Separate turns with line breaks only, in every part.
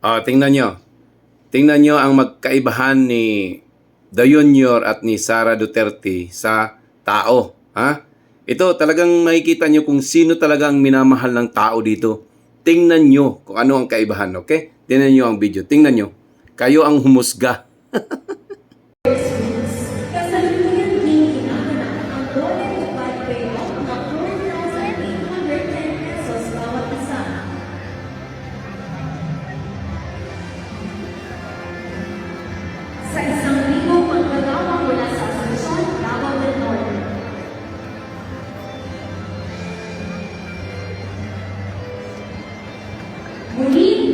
Oh, tingnan nyo. Tingnan nyo ang magkaibahan ni The Junior at ni Sara Duterte sa tao. Ha? Ito, talagang makikita nyo kung sino talagang minamahal ng tao dito. Tingnan nyo kung ano ang kaibahan, okay? Tingnan nyo ang video. Tingnan nyo. Kayo ang humusga.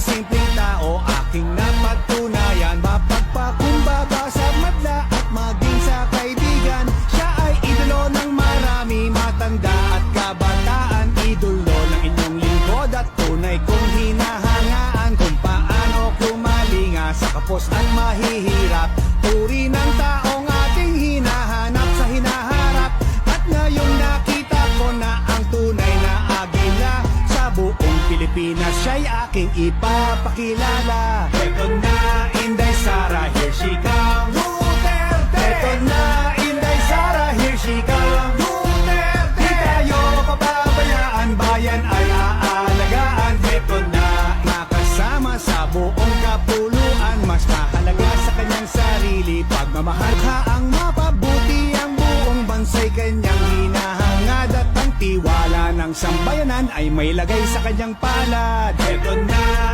simpleng tao, aking napatunayan Mapagpakumbaba sa madla at maging sa kaibigan. Siya ay idolo ng marami, matanda at kabataan. Idolo ng inyong lingkod at tunay kong hinahangaan. Kung paano kumalinga sa kapos at mahihirap Turi ng taong Pilipinas siya'y aking ipapakilala. Eto na, Inday Sara, here she comes. Duterte! Eto na, Inday Sara, here she comes. Duterte! Di tayo pababayaan, bayan ay aalagaan Eto na, nakasama sa buong kapuluan. Mas mahalaga sa kanyang sarili Pagmamahal ka tiwala ng sambayanan ay may lagay sa kanyang palad. Eto na,